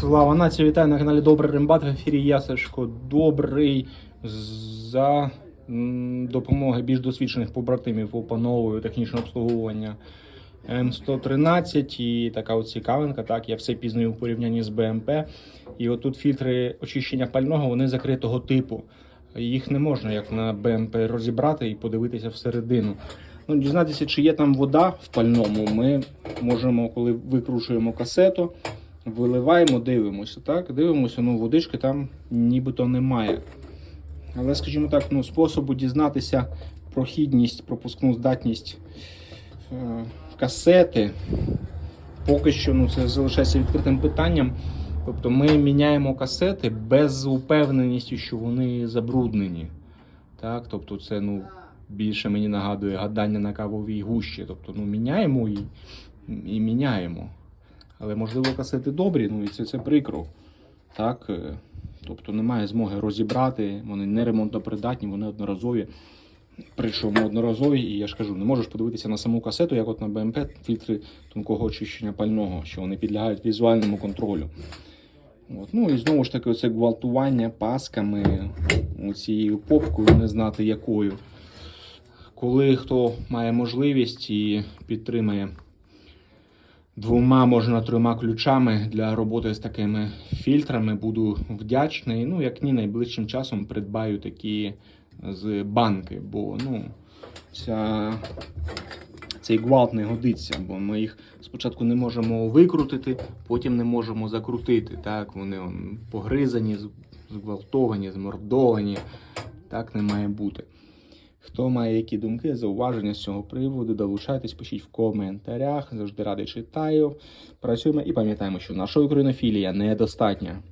Слава нації, вітаю на каналі Добрий Рембат. В ефірі я Добрий за м, допомоги більш досвідчених побратимів опановую технічне обслуговування М113 і така от цікавинка. Так, я все пізнаю в порівнянні з БМП. І отут фільтри очищення пального вони закритого типу. Їх не можна як на БМП розібрати і подивитися всередину. Ну, дізнатися, чи є там вода в пальному, ми можемо, коли викручуємо касету, виливаємо, дивимося. Так? Дивимося, ну водички там нібито немає. Але, скажімо так, ну, способу дізнатися прохідність, пропускну здатність е, касети, поки що ну, це залишається відкритим питанням. Тобто ми міняємо касети без упевненості, що вони забруднені. Так? Тобто це ну, більше мені нагадує гадання на кавовій гущі. Тобто ну, міняємо і, і міняємо. Але можливо касети добрі, ну і це, це прикро. Так? е, Тобто немає змоги розібрати, вони не ремонтопридатні, вони одноразові. Причому одноразові, і я ж кажу, не можеш подивитися на саму касету, як от на БМП фільтри тонкого очищення пального, що вони підлягають візуальному контролю. От. Ну і знову ж таки, оце гвалтування пасками, цією попкою, не знати якою. Коли хто має можливість і підтримає двома, можна трьома ключами для роботи з такими фільтрами, буду вдячний. Ну, як ні, найближчим часом придбаю такі з банки, бо ну, ця, цей гвалт не годиться, бо ми їх спочатку не можемо викрутити, потім не можемо закрутити. Так, вони он, погризані, зґвалтовані, змордовані. Так не має бути. Хто має які думки, зауваження з цього приводу, долучайтесь, пишіть в коментарях. Завжди радий читаю. Працюємо і пам'ятаємо, що наша українофілія недостатня.